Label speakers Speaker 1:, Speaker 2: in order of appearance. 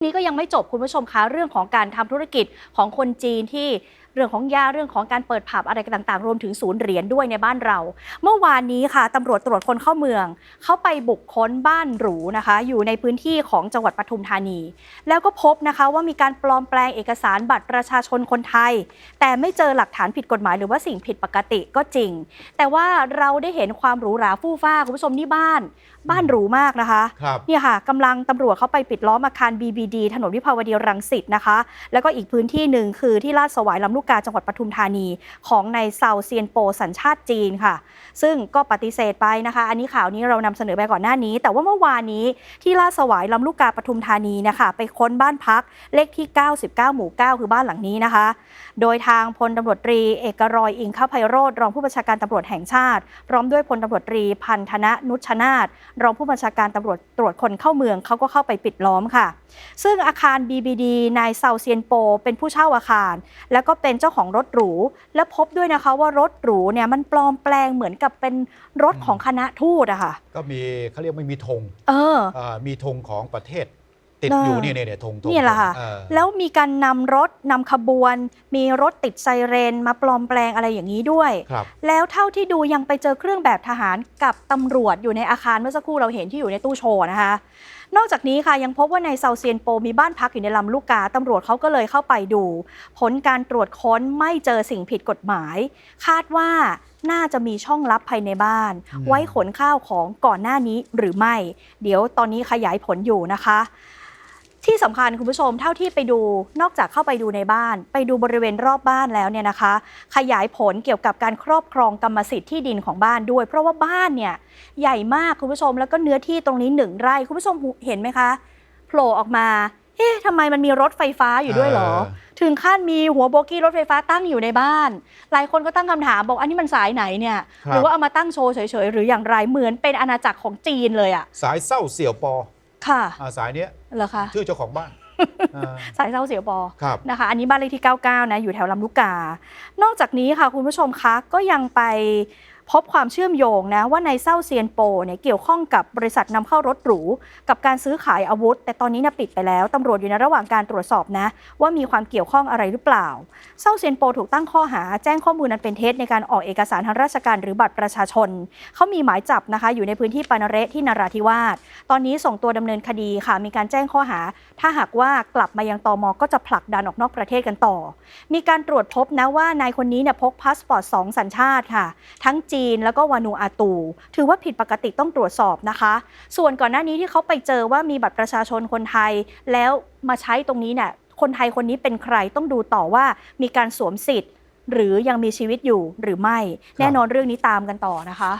Speaker 1: นี้ก็ยังไม่จบคุณผู้ชมคะเรื่องของการทำธุรกิจของคนจีนที่ รื่องของยาเรื่องของการเปิดผับอะไรต่างๆ รวมถึงศูนย์เหรียญด้วยในบ้านเรา เมื่อวานนี้ค่ะตำรวจตรวจคนเข้าเมือง เข้าไปบุกค้นบ้านหรูนะคะ อยู่ในพื้นที่ของจังหวัดปทุมธานี แล้วก็พบนะคะว่ามีการปลอมแปลงเอกสารบัตรประชาชนคนไทย แต่ไม่เจอหลักฐานผิดกฎหมายหรือว่าสิ่งผิดปกติก็จริง แต่ว่าเราได้เห็นความหรูหราฟู่ฟ้าคุณผู้ชมนี่บ้าน บ้านหรูมากนะคะ
Speaker 2: ครับ
Speaker 1: เนี่ยค่ะกำลังตำรวจเข้าไปปิดล้อมอาคาร BBD ถนนวิภาวดีรังสิตนะคะ แล้วก็อีกพื้นที่หนึ่งคือที่ลาดสวายลำลูกกาจังหวัดปทุมธานีของนายเซาเซียนโปสัญชาติจีนค่ะ ซึ่งก็ปฏิเสธไปนะคะ อันนี้ข่าวนี้เรานำเสนอไปก่อนหน้านี้ แต่ว่าเมื่อวานนี้ที่ลาดสวายลำลูกกาปทุมธานีนะคะไปค้นบ้านพักเลขที่ 99 หมู่ 9 คือบ้านหลังนี้นะคะ โดยทางพลตำรวจตรีเอกรอยอิงข้าไพโรธรองผู้บัญชาการตำรวจแห่งชาติ พร้อมด้วยพลตำรวจตรีพันธนะนุชนาธรองผู้บัญชาการตำรวจตรวจคนเข้าเมืองเขาก็เข้าไปปิดล้อมค่ะ ซึ่งอาคาร BBD นายเซาเซียนโป เป็นผู้เช่าอาคาร แล้วก็เป็นเจ้าของรถหรู และพบด้วยนะคะว่ารถหรูเนี่ยมันปลอมแปลงเหมือนกับเป็นรถของคณะทูตอะค่ะ
Speaker 2: ก็มีเขาเรียกไม่มีธง
Speaker 1: เออ
Speaker 2: อ่ามีธงของประเทศ ติด
Speaker 1: เออ
Speaker 2: อ
Speaker 1: อยู่
Speaker 2: เนี่ยเนี่ยเนี่ยธงธง
Speaker 1: นี่แหละค่ะ
Speaker 2: เออ
Speaker 1: แล้วมีการนำรถนำขบวน มีรถติดไซเรนมาปลอมแปลงอะไรอย่างนี้ด้วย
Speaker 2: ครับ
Speaker 1: แล้วเท่าที่ดูยังไปเจอเครื่องแบบทหารกับตำรวจอยู่ในอาคารเมื่อสักครู่เราเห็นที่อยู่ในตู้โชว์นะคะ นอกจากนี้ค่ะยังพบว่าในเซาเซียนโปมีบ้านพักอยู่ในลำลูกกาตำรวจเขาก็เลยเข้าไปดู ผลการตรวจค้นไม่เจอสิ่งผิดกฎหมาย คาดว่าน่าจะมีช่องลับภายในบ้าน
Speaker 2: อืม
Speaker 1: ไว้ขนข้าวของก่อนหน้านี้หรือไม่ เดี๋ยวตอนนี้ขยายผลอยู่นะคะ ที่สำคัญคุณผู้ชมเท่าที่ไปดูนอกจากเข้าไปดูในบ้าน ไปดูบริเวณรอบบ้านแล้วเนี่ยนะคะ ขยายผลเกี่ยวกับการครอบครองกรรมสิทธิ์ที่ดินของบ้านด้วย เพราะว่าบ้านเนี่ยใหญ่มากคุณผู้ชมแล้วก็เนื้อที่ตรงนี้หนึ่งไร่คุณผู้ชมเห็นไหมคะโผล่ออกมาเอ๊ะทำไมมันมีรถไฟฟ้าอยู่ด้วยเหรอ
Speaker 2: เออ
Speaker 1: ถึงขั้นมีหัวโบกี้รถไฟฟ้าตั้งอยู่ในบ้าน หลายคนก็ตั้งคำถามบอกอันนี้มันสายไหนเนี่ย
Speaker 2: ครับ
Speaker 1: หรือว่าเอามาตั้งโชว์เฉยๆหรืออย่างไรเหมือนเป็นอาณาจักรของจีนเลยอะ
Speaker 2: สายเศร้าเสี่ยวปอ
Speaker 1: ค่ะ
Speaker 2: อ่าสายเนี้ย
Speaker 1: เหรอคะ
Speaker 2: ชื่อเจ้าของบ้านอ่า
Speaker 1: สายเศร้าเสียวปอ
Speaker 2: ครับ
Speaker 1: นะคะ อันนี้บ้านเลขที่ 99 นะ อยู่แถวลำลูกกา นอกจากนี้ค่ะคุณผู้ชมคะก็ยังไป พบความเชื่อมโยงนะว่าในเศร้าเซียนโปเนี่ยเกี่ยวข้องกับบริษัทนำเข้ารถหรู กับการซื้อขายอาวุธ แต่ตอนนี้นะปิดไปแล้วตำรวจอยู่ในระหว่างการตรวจสอบนะ ว่ามีความเกี่ยวข้องอะไรหรือเปล่าเศร้าเซียนโปถูกตั้งข้อหาแจ้งข้อมูลนั้นเป็นเท็จในการออกเอกสารทางราชการหรือบัตรประชาชนเขามีหมายจับนะคะอยู่ในพื้นที่ปานเระที่นราธิวาสตอนนี้ส่งตัวดำเนินคดีค่ะ มีการแจ้งข้อหา ถ้าหากว่ากลับมายังตอมก็จะผลักดันออกนอกประเทศกันต่อ มีการตรวจพบนะว่านายคนนี้เนี่ยพกพาสปอร์ตสองสัญชาติค่ะ ทั้งจีจีน แล้วก็วานูอาตู ถือว่าผิดปกติต้องตรวจสอบนะคะ ส่วนก่อนหน้านี้ที่เขาไปเจอว่ามีบัตรประชาชนคนไทย แล้วมาใช้ตรงนี้เนี่ยคนไทยคนนี้เป็นใครต้องดูต่อว่ามีการสวมสิทธิ์ หรือยังมีชีวิตอยู่หรือไม่ แน่นอนเรื่องนี้ตามกันต่อนะคะ